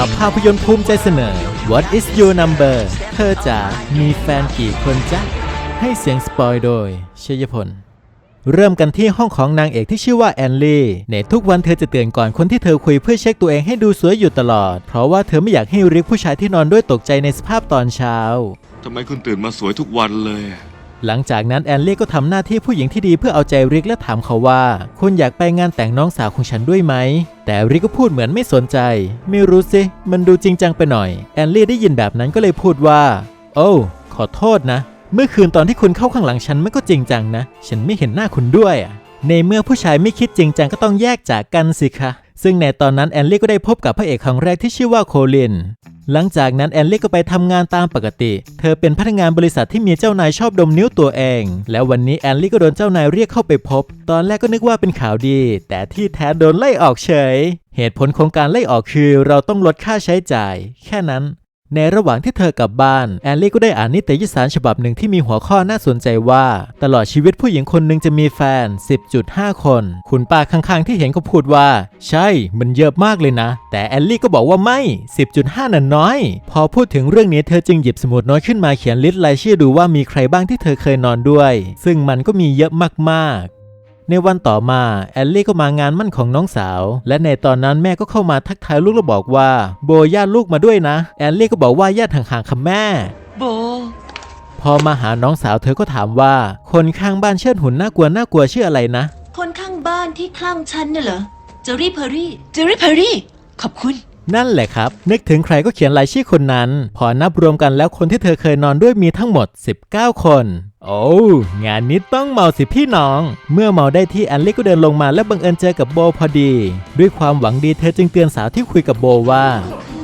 ขาวภาพยนตร์ภูมิใจเสนอ What is your number เธอจ๋ามีแฟนกี่คนจ๊ะ ให้เสียงสปอยโดยเชยพล เริ่มกันที่ห้องของนางเอกที่ชื่อว่าแอนลี่ในทุกวันเธอจะเตือนก่อนคนที่เธอคุยเพื่อเช็คตัวเองให้ดูสวยอยู่ตลอด เพราะว่าเธอไม่อยากให้ริกผู้ชายที่นอนด้วยตกใจในสภาพตอนเช้า ทำไมคุณตื่นมาสวยทุกวันเลย หลังจากนั้นแอนลี่ก็ทำหน้าที่ผู้หญิงที่ดีเพื่อเอาใจริกและถามเขาว่า คุณอยากไปงานแต่งน้องสาวของฉันด้วยไหม แต่ริกก็พูดเหมือนไม่สนใจ ไม่รู้สิ มันดูจริงจังไปหน่อย แอนลี่ได้ยินแบบนั้นก็เลยพูดว่า โอ้ ขอโทษนะ เมื่อคืนตอนที่คุณเข้าข้างหลังฉันมันก็จริงจังนะ ฉันไม่เห็นหน้าคุณด้วยอะในเมื่อผู้ชายไม่คิดจริงจังก็ต้องแยกจากกันสิคะ ซึ่งในตอนนั้นแอนลี่ก็ได้พบกับพระเอกครั้งแรกที่ชื่อว่าโคลิน หลังจากนั้นแอนลี่ก็ไปทำงานตามปกติ เธอเป็นพนักงานบริษัทที่มีเจ้านายชอบดมนิ้วตัวเอง แล้ววันนี้แอนลี่ก็โดนเจ้านายเรียกเข้าไปพบ ตอนแรกก็นึกว่าเป็นข่าวดี แต่ที่แท้โดนไล่ออกเฉย เหตุผลของการไล่ออกคือเราต้องลดค่าใช้จ่าย แค่นั้น ในระหว่างที่เธอกลับบ้าน แอนลี่ก็ได้อ่านนิตยสารฉบับหนึ่งที่มีหัวข้อน่าสนใจว่า ตลอดชีวิตผู้หญิงคนหนึ่งจะมีแฟน 10.5 คน คุณป้าข้างๆ ที่เห็นก็พูดว่า ใช่ มันเยอะมากเลยนะ แต่แอนลี่ก็บอกว่าไม่ 10.5น่ะน้อย พอพูดถึงเรื่องนี้เธอจึงหยิบสมุดโน้ตขึ้นมาเขียนลิสต์รายชื่อดูว่ามีใครบ้างที่เธอเคยนอนด้วย ซึ่งมันก็มีเยอะมากๆ ในวันต่อมาแอลลี่ก็มางานมั่นของน้องสาว และในตอนนั้นแม่ก็เข้ามาทักทายลูกและบอกว่า โบญาติลูกมาด้วยนะ แอลลี่ก็บอกว่าญาติห่างๆค่ะแม่ โบ พอมาหาน้องสาวเธอก็ถามว่า คนข้างบ้านเชิดหุ่นน่ากลัวน่ากลัวชื่ออะไรนะ คนข้างบ้านที่คลั่งฉันน่ะเหรอเจอรี่เพอรี่เจอรี่เพอรี่ขอบคุณ นั่นแหละครับ นึกถึงใครก็เขียนรายชื่อคนนั้น พอนับรวมกันแล้วคนที่เธอเคยนอนด้วยมีทั้งหมด 19 คน โอ้งานนี้ต้องเมาสิพี่น้อง เมื่อเมาได้ที่แอนลี่ก็เดินลงมาและบังเอิญเจอกับโบพอดี ด้วยความหวังดีเธอจึงเตือนสาวที่คุยกับโบว่า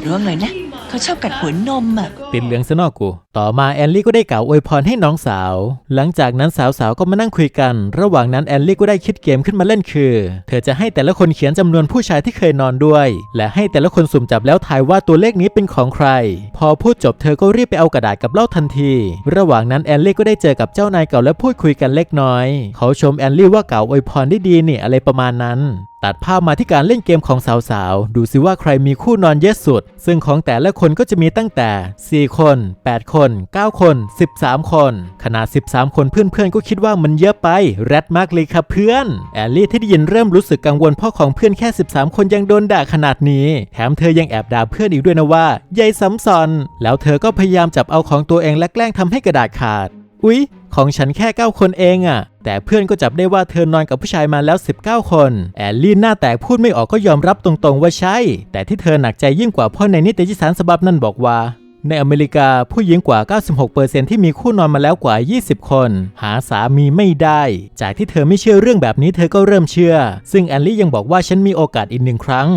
ร้องหน่อยนะ เขาชอบกัดหัวนมอะ ติดเหลืองซะนอกกู ต่อมาแอนลี่ก็ได้กล่าวอวยพรให้น้องสาว หลังจากนั้นสาวๆก็มานั่งคุยกัน ระหว่างนั้นแอนลี่ก็ได้คิดเกมขึ้นมาเล่นคือ เธอจะให้แต่ละคนเขียนจำนวนผู้ชายที่เคยนอนด้วย และให้แต่ละคนสุ่มจับแล้วทายว่าตัวเลขนี้เป็นของใคร พอพูดจบเธอก็รีบไปเอากระดาษกับเหล้าทันที ระหว่างนั้นแอนลี่ก็ได้เจอกับเจ้านายเก่าและพูดคุยกันเล็กน้อย เขาชมแอนลี่ว่ากล่าวอวยพรได้ดีนี่อะไรประมาณนั้น ตัดภาพมาที่การเล่นเกมของสาวๆ ดูสิว่าใครมีคู่นอนเยอะสุด ซึ่งของแต่ละคนก็จะมีตั้งแต่ 4 คน 8 คน 9 คน 13 คน ขนาด 13 คนเพื่อนๆ ก็คิดว่ามันเยอะไป แรดมากเลยครับเพื่อน แอลลี่ที่ได้ยินเริ่มรู้สึกกังวลเพราะของเพื่อนแค่ 13 คนยังโดนด่าขนาดนี้ แถมเธอยังแอบด่าเพื่อนอีกด้วยนะว่าใยซ้ำซ้อน แล้วเธอก็พยายามจับเอาของตัวเองและแกล้งทำให้กระดาษขาด อุ๊ย ของฉันแค่ 9 คนเองอะแต่เพื่อนก็จับได้ว่าเธอนอนกับผู้ชายมาแล้ว 19 คน แอลลี่หน้าแตกพูดไม่ออกก็ยอมรับตรงๆว่าใช่ แต่ที่เธอหนักใจยิ่งกว่าเพราะในนิตยสารฉบับนั้นบอกว่าในอเมริกาผู้หญิงกว่า 96%ที่มีคู่นอนมาแล้วกว่า 20 คน หาสามีไม่ได้ จากที่เธอไม่เชื่อเรื่องแบบนี้เธอก็เริ่มเชื่อ ซึ่งแอลลี่ยังบอกว่าฉันมีโอกาสอีกหนึ่งครั้ง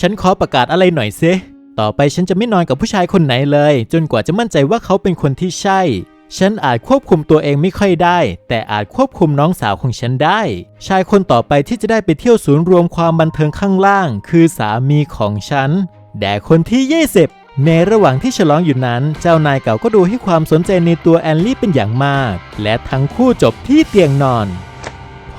ฉันขอประกาศอะไรหน่อยซิต่อไปฉันจะไม่นอนกับผู้ชายคนไหนเลย จนกว่าจะมั่นใจว่าเขาเป็นคนที่ใช่ ฉันอาจควบคุมตัวเองไม่ค่อยได้ แต่อาจควบคุมน้องสาวของฉันได้ ชายคนต่อไปที่จะได้ไปเที่ยวศูนย์รวมความบันเทิงข้างล่าง คือสามีของฉันแด่คนที่ 20 ในระหว่างที่ฉลองอยู่นั้น เจ้านายเก่าก็ดูให้ความสนใจในตัวแอนลี่เป็นอย่างมาก และทั้งคู่จบที่เตียงนอน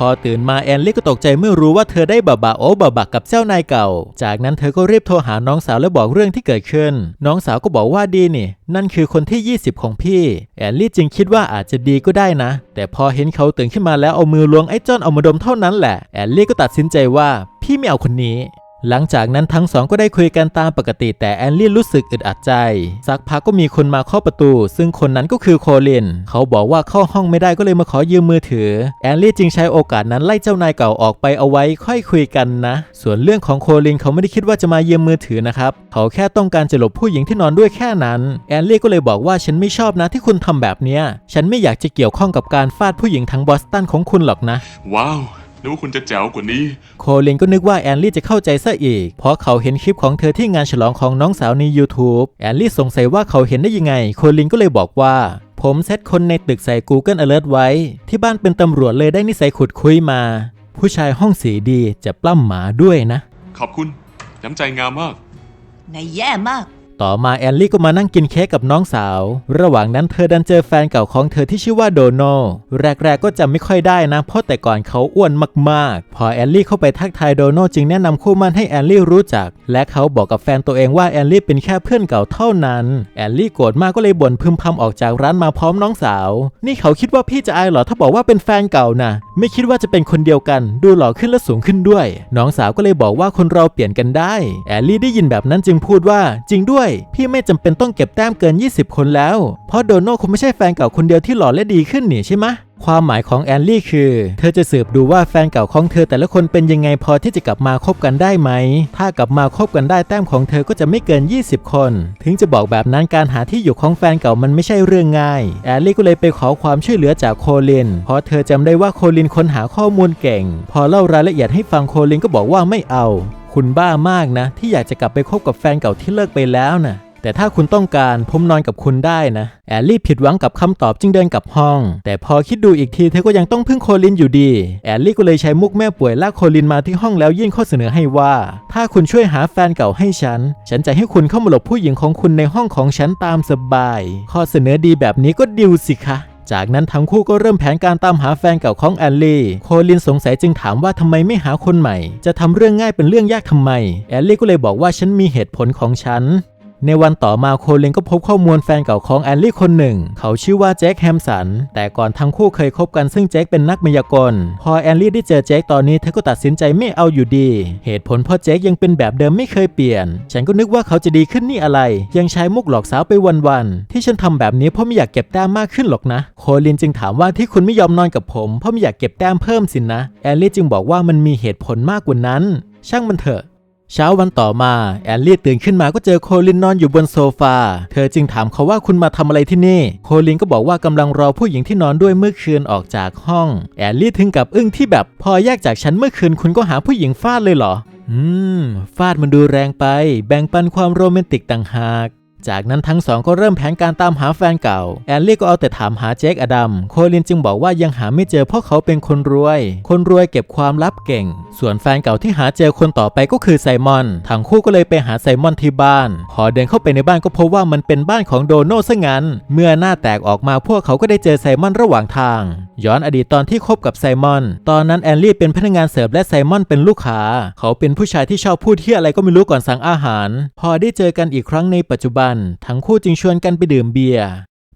พอตื่นมาแอนลี่ก็ตกใจเมื่อรู้ว่าเธอได้บาบาโอบาบักกับเจ้านายเก่า จากนั้นเธอก็รีบโทรหาน้องสาวและบอกเรื่องที่เกิดขึ้น น้องสาวก็บอกว่าดีนี่ นั่นคือคนที่ 20 ของพี่ แอนลี่จึงคิดว่าอาจจะดีก็ได้นะ แต่พอเห็นเขาตื่นขึ้นมาแล้วเอามือล้วงไอ้จ้อนเอามาดมเท่านั้นแหละ แอนลี่ก็ตัดสินใจว่าพี่ไม่เอาคนนี้ หลังจากนั้นทั้งสองก็ได้คุยกันตามปกติแต่แอนลี่รู้สึกอึดอัดใจ สักพักก็มีคนมาเคาะประตู ซึ่งคนนั้นก็คือโคลิน เขาบอกว่าเข้าห้องไม่ได้ก็เลยมาขอยืมมือถือ แอนลี่จึงใช้โอกาสนั้นไล่เจ้านายเก่าออกไปเอาไว้ค่อยคุยกันนะ ส่วนเรื่องของโคลินเขาไม่ได้คิดว่าจะมายืมมือถือนะครับ เขาแค่ต้องการจะหลบผู้หญิงที่นอนด้วยแค่นั้น แอนลี่ก็เลยบอกว่าฉันไม่ชอบนะที่คุณทำแบบเนี้ย ฉันไม่อยากจะเกี่ยวข้องกับการฟาดผู้หญิงทั้งบอสตันของคุณหรอกนะ ว้าว นึกว่าคุณจะแจ๋วกว่านี้ โคลินก็นึกว่าแอนลี่จะเข้าใจซะอีก เพราะเขาเห็นคลิปของเธอที่งานฉลองของน้องสาวใน YouTube แอนลี่สงสัยว่าเขาเห็นได้ยังไง โคลินก็เลยบอกว่า ผมเซตคนในตึกใส่ Google Alert ไว้ ที่บ้านเป็นตำรวจเลยได้นิสัยขุดคุยมา ผู้ชายห้องสีดีจะปล้ำหมาด้วยนะ ขอบคุณ น้ำใจงามมาก นายแย่มาก ต่อมาแอนลี่ก็มานั่งกินเค้กกับน้องสาว ระหว่างนั้นเธอดันเจอแฟนเก่าของเธอที่ชื่อว่าโดโนแรกๆก็จำไม่ค่อยได้นะเพราะแต่ก่อนเขาอ้วนมากๆ พอแอนลี่เข้าไปทักทายโดโนจึงแนะนำคู่มั่นให้แอนลี่รู้จัก และเขาบอกกับแฟนตัวเองว่าแอนลี่เป็นแค่เพื่อนเก่าเท่านั้น แอนลี่โกรธมากก็เลยบ่นพึมพำออกจากร้านมาพร้อมน้องสาว นี่เขาคิดว่าพี่จะอายเหรอถ้าบอกว่าเป็นแฟนเก่านะไม่คิดว่าจะเป็นคนเดียวกัน ดูหล่อขึ้นและสูงขึ้นด้วย น้องสาวก็เลยบอกว่าคนเราเปลี่ยนกันได้ แอลลี่ได้ยินแบบนั้นจึงพูดว่าจริงด้วยพี่ไม่จำเป็นต้องเก็บแต้มเกิน 20 คนแล้ว เพราะโดโน่คงไม่ใช่แฟนเก่าคนเดียวที่หล่อและดีขึ้นนี่ใช่ไหมความหมายของแอนลี่คือ เธอจะสืบดูว่าแฟนเก่าของเธอแต่ละคนเป็นยังไงพอที่จะกลับมาคบกันได้ไหม ถ้ากลับมาคบกันได้แต้มของเธอก็จะไม่เกิน 20 คน ถึงจะบอกแบบนั้นการหาที่อยู่ของแฟนเก่ามันไม่ใช่เรื่องง่าย แอนลี่ก็เลยไปขอความช่วยเหลือจากโคลิน เพราะเธอจำได้ว่าโคลินค้นหาข้อมูลเก่ง พอเล่ารายละเอียดให้ฟังโคลินก็บอกว่าไม่เอา คุณบ้ามากนะ ที่อยากจะกลับไปคบกับแฟนเก่าที่เลิกไปแล้วนะแต่ถ้าคุณต้องการผมนอนกับคุณได้นะ แอลลี่ผิดหวังกับคำตอบจึงเดินกลับห้อง แต่พอคิดดูอีกทีเธอก็ยังต้องพึ่งโคลินอยู่ดี แอลลี่ก็เลยใช้มุกแม่ป่วยลากโคลินมาที่ห้องแล้วยื่นข้อเสนอให้ว่า ถ้าคุณช่วยหาแฟนเก่าให้ฉัน ฉันจะให้คุณเข้ามาหลบผู้หญิงของคุณในห้องของฉันตามสบาย ข้อเสนอดีแบบนี้ก็ดิวสิคะ จากนั้นทั้งคู่ก็เริ่มแผนการตามหาแฟนเก่าของแอลลี่ โคลินสงสัยจึงถามว่าทำไมไม่หาคนใหม่ จะทำเรื่องง่ายเป็นเรื่องยากทำไม แอลลี่ก็เลยบอกว่าฉันมีเหตุผลของฉัน ในวันต่อมาโคลินก็พบข้อมูลแฟนเก่าของแอลลี่คนหนึ่ง เขาชื่อว่าแจ็คแฮมสัน แต่ก่อนทั้งคู่เคยคบกันซึ่งแจ็คเป็นนักมายากล พอแอลลี่ได้เจอแจ็คตอนนี้เธอก็ตัดสินใจไม่เอาอยู่ดี เหตุผลเพราะแจ็คยังเป็นแบบเดิมไม่เคยเปลี่ยน ฉันก็นึกว่าเขาจะดีขึ้นนี่อะไร ยังใช้มุกหลอกสาวไปวันๆ ที่ฉันทำแบบนี้เพราะไม่อยากเก็บแต้มมากขึ้นหรอกนะ โคลินจึงถามว่าที่คุณไม่ยอมนอนกับผมเพราะไม่อยากเก็บแต้มเพิ่มสินนะ แอลลี่จึงบอกว่ามันมีเหตุผลมากกว่านั้น ช่างมันเถอะ เช้าวันต่อมา แอนลี่ตื่นขึ้นมาก็เจอโคลินนอนอยู่บนโซฟา เธอจึงถามเขาว่าคุณมาทำอะไรที่นี่ โคลินก็บอกว่ากำลังรอผู้หญิงที่นอนด้วยเมื่อคืนออกจากห้อง แอนลี่ถึงกับอึ้งที่แบบพอแยกจากฉันเมื่อคืนคุณก็หาผู้หญิงฟาดเลยเหรอ อืม ฟาดมันดูแรงไป แบ่งปันความโรแมนติกต่างหาก จากนั้นทั้งสองก็เริ่มแผนการตามหาแฟนเก่า แอนลี่ก็เอาแต่ถามหาแจ็คอดัม โคลินจึงบอกว่ายังหาไม่เจอเพราะเขาเป็นคนรวย คนรวยเก็บความลับเก่ง ส่วนแฟนเก่าที่หาเจอคนต่อไปก็คือไซมอน ทั้งคู่ก็เลยไปหาไซมอนที่บ้าน พอเดินเข้าไปในบ้านก็พบว่ามันเป็นบ้านของโดโน่ซะงั้น เมื่อหน้าแตกออกมาพวกเขาก็ได้เจอไซมอนระหว่างทาง ย้อนอดีตตอนที่คบกับไซมอน ตอนนั้นแอนลี่เป็นพนักงานเสิร์ฟและไซมอนเป็นลูกค้า เขาเป็นผู้ชายที่ชอบพูดเที่ยอะไรก็ไม่รู้ก่อนสั่งอาหาร พอได้เจอกันอีกครั้งในปัจจุบันทั้งคู่จึงชวนกันไปดื่มเบียร์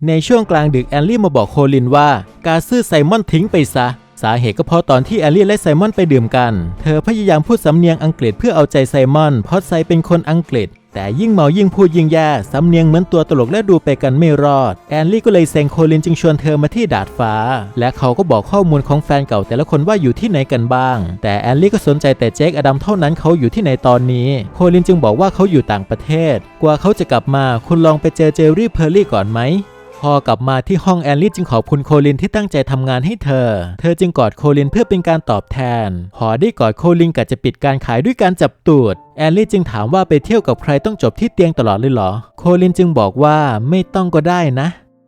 ในช่วงกลางดึกแอลลี่มาบอกโคลินว่ากาซื่อไซมอนทิ้งไปซะ สาเหตุก็เพราะตอนที่แอลลี่และไซมอนไปดื่มกัน เธอพยายามพูดสำเนียงอังกฤษเพื่อเอาใจไซมอนเพราะไซเป็นคนอังกฤษ แต่ยิ่งเมายิ่งพูดยิ่งแย่ สำเนียงเหมือนตัวตลกและดูไปกันไม่รอด แอนลี่ก็เลยเซ็งโคลินจึงชวนเธอมาที่ดาดฟ้า และเขาก็บอกข้อมูลของแฟนเก่าแต่ละคนว่าอยู่ที่ไหนกันบ้าง แต่แอนลี่ก็สนใจแต่เจคอดัมเท่านั้นเขาอยู่ที่ไหนตอนนี้ โคลินจึงบอกว่าเขาอยู่ต่างประเทศ กว่าเขาจะกลับมา คุณลองไปเจอเจอรี่เพอร์ลี่ก่อนไหม พอกลับมาที่ห้องแอลลี่จึงขอบคุณโคลินที่ตั้งใจทำงานให้เธอ เธอจึงกอดโคลินเพื่อเป็นการตอบแทนพอได้กอดโคลินกะจะปิดการขายด้วยการจับตูดแอลลี่จึงถามว่าไปเที่ยวกับใครต้องจบที่เตียงตลอดเลยเหรอ โคลินจึงบอกว่าไม่ต้องก็ได้นะ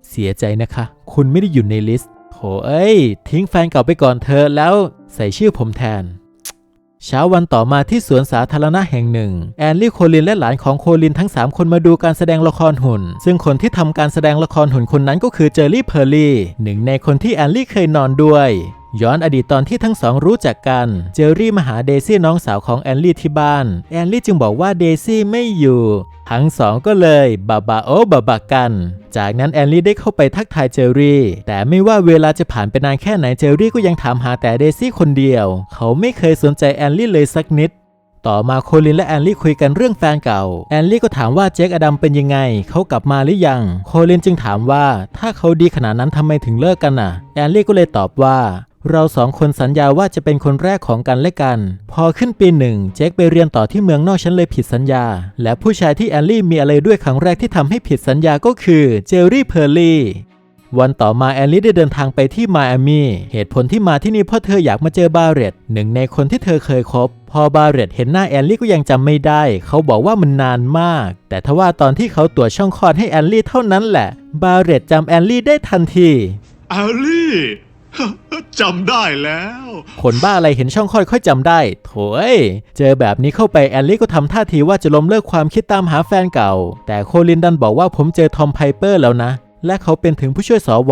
เสียใจนะคะ คุณไม่ได้อยู่ในลิสต์โถเอ้ย ทิ้งแฟนเก่าไปก่อนเธอแล้วใส่ชื่อผมแทน เช้าวันต่อมาที่สวนสาธารณะแห่งหนึ่ง แอนลี่โคลินและหลานของโคลินทั้ง 3 คนมาดูการแสดงละครหุ่น ซึ่งคนที่ทำการแสดงละครหุ่นคนนั้นก็คือเจอรี่เพอร์ลี่หนึ่งในคนที่แอนลี่เคยนอนด้วยย้อนอดีตตอนที่ทั้งสองรู้จักกัน เจอรี่มาหาเดซี่น้องสาวของแอนลี่ที่บ้าน แอนลี่จึงบอกว่าเดซี่ไม่อยู่ ทั้งสองก็เลยบาบาโอบาบากัน จากนั้นแอนลี่ได้เข้าไปทักทายเจอรี่ แต่ไม่ว่าเวลาจะผ่านไปนานแค่ไหนเจอรี่ก็ยังถามหาแต่เดซี่คนเดียว เขาไม่เคยสนใจแอนลี่เลยสักนิดต่อมาโคลินและแอนลี่คุยกันเรื่องแฟนเก่า แอนลี่ก็ถามว่าเจคอดัมเป็นยังไง เขากลับมาหรือยัง โคลินจึงถามว่าถ้าเขาดีขนาดนั้นทำไมถึงเลิกกันน่ะ แอนลี่ก็เลยตอบว่า เราสองคนสัญญาว่าจะเป็นคนแรกของกันและกัน พอขึ้นปีหนึ่งเจคไปเรียนต่อที่เมืองนอกฉันเลยผิดสัญญา และผู้ชายที่แอนลี่มีอะไรด้วยครั้งแรกที่ทำให้ผิดสัญญาก็คือเจอรี่เพอร์ลี่วันต่อมาแอลลี่ได้เดินทางไปที่ไมอามีเหตุผลที่มาที่นี่เพราะเธออยากมาเจอบาเรตหนึ่งในคนที่เธอเคยคบ พอบาเรตเห็นหน้าแอลลี่ก็ยังจำไม่ได้ เขาบอกว่ามันนานมาก แต่ทว่าตอนที่เขาตรวจช่องคลอดให้แอลลี่เท่านั้นแหละ บาเรตจำแอลลี่ได้ทันทีแอลลี่ จำได้แล้ว คนบ้าอะไรเห็นช่องคลอดค่อยจำได้ โถยเจอแบบนี้เข้าไปแอนลี่ก็ทำท่าทีว่าจะล้มเลิกความคิดตามหาแฟนเก่า แต่โคลินดันบอกว่าผมเจอทอมไพเปอร์แล้วนะ และเขาเป็นถึงผู้ช่วยสว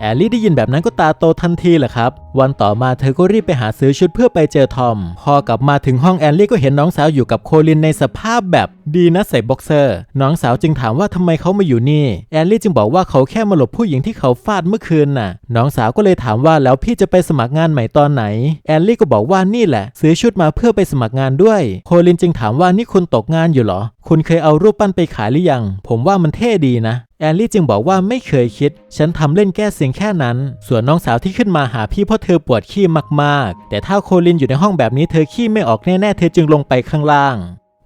แอลลี่ได้ยินแบบนั้นก็ตาโตทันทีแหละครับวันต่อมาเธอก็รีบไปหาซื้อชุดเพื่อไปเจอทอม พอกลับมาถึงห้องแอลลี่ก็เห็นน้องสาวอยู่กับโคลินในสภาพแบบดีนะใส่บ็อกเซอร์ น้องสาวจึงถามว่าทำไมเขามาอยู่นี่ แอลลี่จึงบอกว่าเขาแค่มาหลบผู้หญิงที่เขาฟาดเมื่อคืนน่ะ น้องสาวก็เลยถามว่าแล้วพี่จะไปสมัครงานใหม่ตอนไหน แอลลี่ก็บอกว่านี่แหละ ซื้อชุดมาเพื่อไปสมัครงานด้วย โคลินจึงถามว่านี่คุณตกงานอยู่เหรอ คุณเคยเอารูปปั้นไปขายหรือยัง ผมว่ามันเท่ดีนะแอลลี่จึงบอกว่าไม่เคยคิด ฉันทำเล่นแก้เสียงแค่นั้น ส่วนน้องสาวที่ขึ้นมาหาพี่พเธอปวดขี้มากๆ แต่ถ้าโคลินอยู่ในห้องแบบนี้เธอขี้ไม่ออกแน่ๆ เธอจึงลงไปข้างล่าง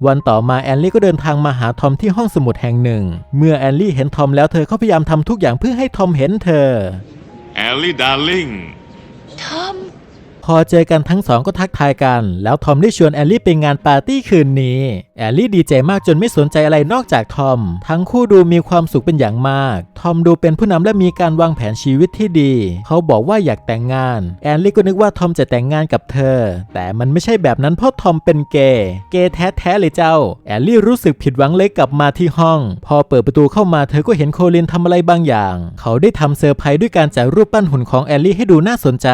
วันต่อมาแอลลี่ก็เดินทางมาหาทอมที่ห้องสมุดแห่งหนึ่ง เมื่อแอลลี่เห็นทอมแล้วเธอก็พยายามทำทุกอย่างเพื่อให้ทอมเห็นเธอ แอลลี่ดาร์ลิงทอม พอเจอกันทั้งสองก็ทักทายกัน แล้วทอมได้ชวนแอลลี่ไปงานปาร์ตี้คืนนี้ แอลลี่ดีใจมากจนไม่สนใจอะไรนอกจากทอม ทั้งคู่ดูมีความสุขเป็นอย่างมาก ทอมดูเป็นผู้นำและมีการวางแผนชีวิตที่ดี เขาบอกว่าอยากแต่งงาน แอลลี่ก็นึกว่าทอมจะแต่งงานกับเธอ แต่มันไม่ใช่แบบนั้นเพราะทอมเป็นเกย์ เกย์แท้ๆเลยเจ้า แอลลี่รู้สึกผิดหวังเลยกลับมาที่ห้อง พอเปิดประตูเข้ามาเธอก็เห็นโคลินทำอะไรบางอย่าง เขาได้ทำเซอร์ไพรส์ด้วยการจัดรูปปั้นหุ่นของแอลลี่ให้ดูน่าสนใจ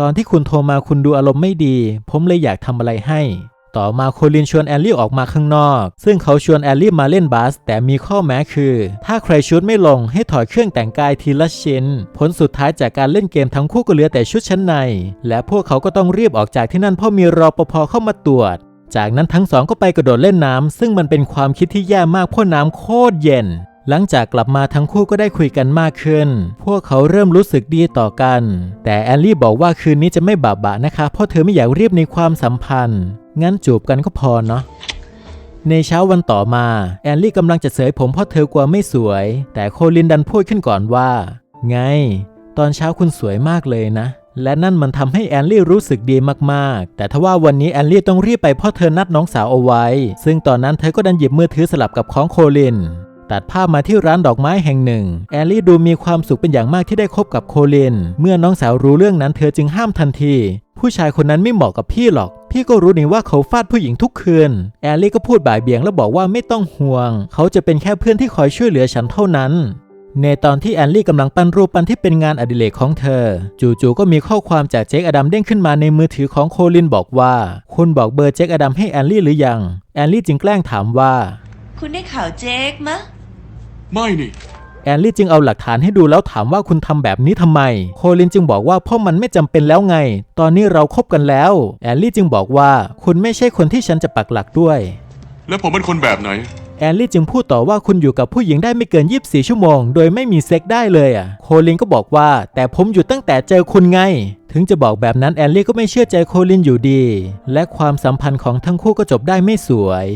ตอนที่คุณโทรมาคุณดูอารมณ์ไม่ดี ผมเลยอยากทำอะไรให้ ต่อมาโคลินชวนแอลลี่ออกมาข้างนอก ซึ่งเขาชวนแอลลี่มาเล่นบาส แต่มีข้อแม้คือ ถ้าใครชุดไม่ลงให้ถอดเครื่องแต่งกายทีละชิ้น ผลสุดท้ายจากการเล่นเกมทั้งคู่ก็เหลือแต่ชุดชั้นใน และพวกเขาก็ต้องรีบออกจากที่นั่นเพราะมีรอปภเข้ามาตรวจจากนั้นทั้งสองก็ไปกระโดดเล่นน้ำซึ่งมันเป็นความคิดที่แย่มากเพราะน้ำโคตรเย็น หลังจากกลับมาทั้งคู่ก็ได้คุยกันมากขึ้น พวกเขาเริ่มรู้สึกดีต่อกัน แต่แอลลี่บอกว่าคืนนี้จะไม่บาบะนะคะ เพราะเธอไม่อยากรีบในความสัมพันธ์ งั้นจูบกันก็พอเนาะในเช้าวันต่อมา แอลลี่กำลังจะเสยผมเพราะเธอกลัวไม่สวย แต่โคลินดันพูดขึ้นก่อนว่า ไง ตอนเช้าคุณสวยมากเลยนะ และนั่นมันทำให้แอลลี่รู้สึกดีมากๆ แต่ทว่าวันนี้แอลลี่ต้องรีบไปเพราะเธอนัดน้องสาวเอาไว้ ซึ่งตอนนั้นเธอก็ดันหยิบมือถือสลับกับของโคลิน ตัดภาพมาที่ร้านดอกไม้แห่งหนึ่ง แอลลี่ดูมีความสุขเป็นอย่างมากที่ได้คบกับโคลิน เมื่อน้องสาวรู้เรื่องนั้นเธอจึงห้ามทันที ผู้ชายคนนั้นไม่เหมาะกับพี่หรอก พี่ก็รู้นี่ว่าเขาฟาดผู้หญิงทุกคืน แอลลี่ก็พูดบ่ายเบี่ยงแล้วบอกว่าไม่ต้องห่วง เขาจะเป็นแค่เพื่อนที่คอยช่วยเหลือฉันเท่านั้นในตอนที่แอลลี่กำลังปั้นรูปปั้นที่เป็นงานอดิเรกของเธอ จู่ๆก็มีข้อความจากเจคอดัมเด้งขึ้นมาในมือถือของโคลินบอกว่า คุณบอกเบอร์เจคอดัมให้แอลลี่หรือยัง แอลลี่จึงแกล้งถามว่า คุณได้ข่าวเจ๊กมะ ไม่นี่ แอลลี่จึงเอาหลักฐานให้ดูแล้วถามว่าคุณทำแบบนี้ทำไม โคลินจึงบอกว่าเพราะมันไม่จำเป็นแล้วไง ตอนนี้เราคบกันแล้ว แอลลี่จึงบอกว่าคุณไม่ใช่คนที่ฉันจะปักหลักด้วย แล้วผมเป็นคนแบบไหน แอลลี่จึงพูดต่อว่าคุณอยู่กับผู้หญิงได้ไม่เกิน 24 ชั่วโมง โดยไม่มีเซ็กได้เลยอะ โคลินก็บอกว่า แต่ผมอยู่ตั้งแต่เจอคุณไง ถึงจะบอกแบบนั้นแอลลี่ก็ไม่เชื่อใจโคลินอยู่ดี และความสัมพันธ์ของทั้งคู่ก็จบได้ไม่สวย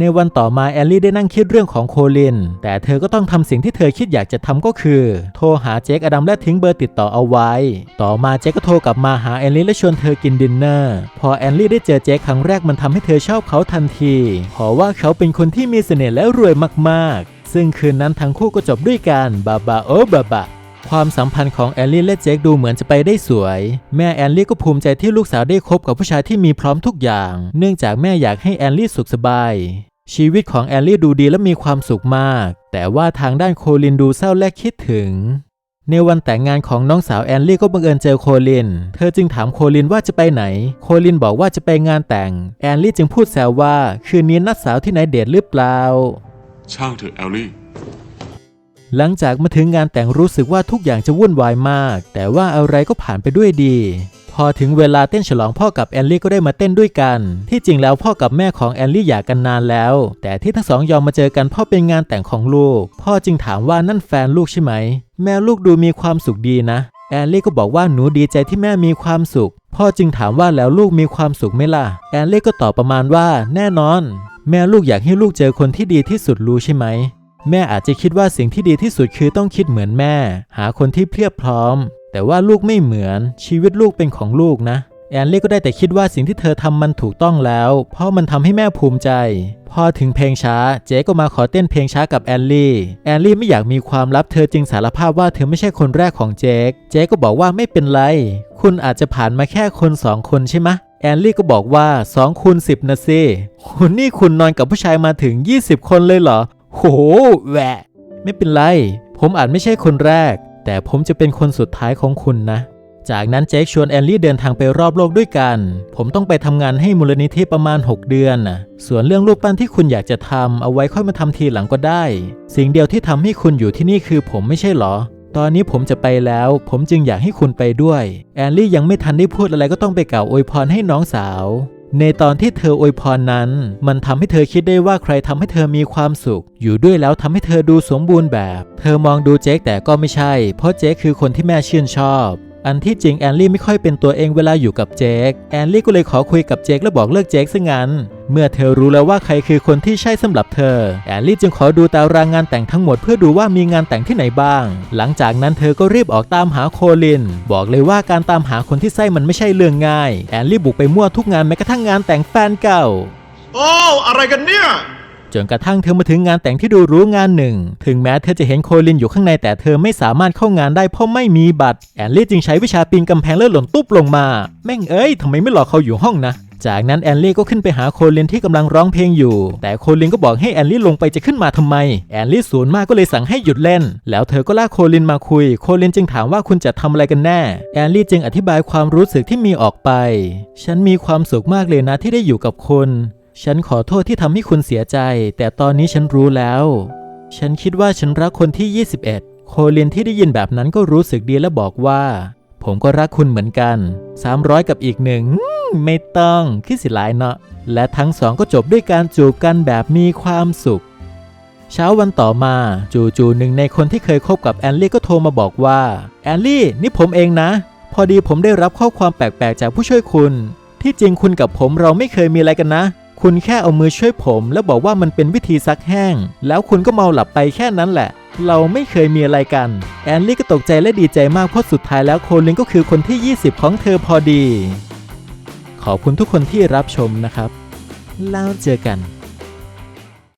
ในวันต่อมาแอลลี่ได้นั่งคิดเรื่องของโคลิน แต่เธอก็ต้องทำสิ่งที่เธอคิดอยากจะทำก็คือ โทรหาเจคอดัมและทิ้งเบอร์ติดต่อเอาไว้ ต่อมาเจคก็โทรกลับมาหาแอลลี่และชวนเธอกินดินเนอร์ พอแอลลี่ได้เจอเจคครั้งแรกมันทำให้เธอชอบเขาทันทีเพราะว่าเขาเป็นคนที่มีเสน่ห์และรวยมากๆ ซึ่งคืนนั้นทั้งคู่ก็จบด้วยกันบาบาโอบาบา ความสัมพันธ์ของแอลลี่และเจคดูเหมือนจะไปได้สวย แม่แอลลี่ก็ภูมิใจที่ลูกสาวได้คบกับผู้ชายที่มีพร้อมทุกอย่าง เนื่องจากแม่อยากให้แอลลี่สุขสบาย ชีวิตของแอลลี่ดูดีและมีความสุขมาก แต่ว่าทางด้านโคลินดูเศร้าและคิดถึง ในวันแต่งงานของน้องสาวแอลลี่ก็บังเอิญเจอโคลิน เธอจึงถามโคลินว่าจะไปไหน โคลินบอกว่าจะไปงานแต่ง แอลลี่จึงพูดแซวว่า คืนนี้นัดสาวที่ไหนเดทหรือเปล่า ช่างเถอะแอลลี่ หลังจากมาถึงงานแต่งรู้สึกว่าทุกอย่างจะวุ่นวายมาก แต่ว่าอะไรก็ผ่านไปด้วยดี พอถึงเวลาเต้นฉลองพ่อกับแอลลี่ก็ได้มาเต้นด้วยกัน ที่จริงแล้วพ่อกับแม่ของแอลลี่หย่ากกันนานแล้ว แต่ที่ทั้งสองยอมมาเจอกันเพ่อเป็นงานแต่งของลูก พ่อจึงถามว่านั่นแฟนลูกใช่ไหม แม่ลูกดูมีความสุขดีนะ แอลลี่ก็บอกว่าหนูดีใจที่แม่มีความสุข พ่อจึงถามว่าแล้วลูกมีความสุขไหมล่ะ แอลลี่ก็ตอบประมาณว่า แน่นอน แม่ลูกอยากให้ลูกเจอคนที่ดีที่สุดรู้ใช่ไหม แม่อาจจะคิดว่าสิ่งที่ดีที่สุดคือต้องคิดเหมือนแม่ หาคนที่เพียบพร้อม แต่ว่าลูกไม่เหมือน ชีวิตลูกเป็นของลูกนะ แอนลี่ก็ได้แต่คิดว่าสิ่งที่เธอทำมันถูกต้องแล้ว เพราะมันทำให้แม่ภูมิใจ พอถึงเพลงช้า เจ๊ก็มาขอเต้นเพลงช้ากับแอนลี่ แอนลี่ไม่อยากมีความลับเธอจึงสารภาพว่าเธอไม่ใช่คนแรกของเจ๊กเจ๊ก็บอกว่าไม่เป็นไร คุณอาจจะผ่านมาแค่คนสองคนใช่ไหมแอนลี่ก็บอกว่า2คูณ10นะสิคุณนี่คุณนอนกับผู้ชายมาถึง 20 คนเลยเหรอ โหแหวะ ไม่เป็นไร ผมอาจไม่ใช่คนแรก แต่ผมจะเป็นคนสุดท้ายของคุณนะ จากนั้นเจคชวนแอนลี่เดินทางไปรอบโลกด้วยกัน ผมต้องไปทำงานให้มูลนิธิประมาณ 6 เดือนนะส่วนเรื่องรูปปั้นที่คุณอยากจะทำเอาไว้ค่อยมาทำทีหลังก็ได้ สิ่งเดียวที่ทำให้คุณอยู่ที่นี่คือผมไม่ใช่เหรอตอนนี้ผมจะไปแล้ว ผมจึงอยากให้คุณไปด้วย แอนลี่ยังไม่ทันได้พูดอะไรก็ต้องไปกล่าวอวยพรให้น้องสาว ในตอนที่เธออวยพรนั้น มันทำให้เธอคิดได้ว่าใครทำให้เธอมีความสุข อยู่ด้วยแล้วทำให้เธอดูสมบูรณ์แบบ เธอมองดูเจคแต่ก็ไม่ใช่ เพราะเจคคือคนที่แม่ชื่นชอบ อันที่จริงแอนลี่ไม่ค่อยเป็นตัวเองเวลาอยู่กับเจคแอนลี่ก็เลยขอคุยกับเจคและบอกเลิกเจคซะงั้น เมื่อเธอรู้แล้วว่าใครคือคนที่ใช่สำหรับเธอ แอนลี่จึงขอดูตารางงานแต่งทั้งหมดเพื่อดูว่ามีงานแต่งที่ไหนบ้าง หลังจากนั้นเธอก็รีบออกตามหาโคลิน บอกเลยว่าการตามหาคนที่ใช่มันไม่ใช่เรื่องง่าย แอนลี่บุกไปมั่วทุกงานแม้กระทั่งงานแต่งแฟนเก่า โอ้ อะไรกันเนี่ย จนกระทั่งเธอมาถึงงานแต่งที่ดูหรู้งานหนึ่ง ถึงแม้เธอจะเห็นโคลินอยู่ข้างในแต่เธอไม่สามารถเข้างานได้เพราะไม่มีบัตร แอนลี่จึงใช้วิชาปีนกำแพงแล้วหล่นตุ๊บลงมา แม่งเอ้ยทำไมไม่หลอกเขาอยู่ห้องนะจากนั้นแอนลี่ก็ขึ้นไปหาโคลินที่กำลังร้องเพลงอยู่ แต่โคลินก็บอกให้แอนลี่ลงไปจะขึ้นมาทำไม แอนลี่สูนมากก็เลยสั่งให้หยุดเล่น แล้วเธอก็ลากโคลินมาคุย โคลินจึงถามว่าคุณจะทำอะไรกันแน่ แอนลี่จึงอธิบายความรู้สึกที่มีออกไป ฉันมีความสุขมากเลยนะที่ได้อยู่กับคุณ ฉันขอโทษที่ทำให้คุณเสียใจ แต่ตอนนี้ฉันรู้แล้ว ฉันคิดว่าฉันรักคนที่ 21 โคลินที่ได้ยินแบบนั้นก็รู้สึกดีและบอกว่า ผมก็รักคุณเหมือนกัน 300 กับอีกหนึ่ง ไม่ต้องคิดสิหลายเนาะ และทั้งสองก็จบด้วยการจูบกันแบบมีความสุข เช้าวันต่อมาจู่ๆหนึ่งในคนที่เคยคบกับแอนลี่ก็โทรมาบอกว่า แอนลี่ นี่ผมเองนะ พอดีผมได้รับข้อความแปลกๆจากผู้ช่วยคุณ ที่จริงคุณกับผมเราไม่เคยมีอะไรกันนะ คุณแค่เอามือช่วยผม แล้วบอกว่ามันเป็นวิธีซักแห้ง แล้วคุณก็เมาหลับไปแค่นั้นแหละ เราไม่เคยมีอะไรกัน แอนลี่ก็ตกใจและดีใจมากเพราะสุดท้ายแล้วโคลินก็คือคนที่ 20 ของเธอพอดี ขอบคุณทุกคนที่รับชมนะครับ แล้วเจอกัน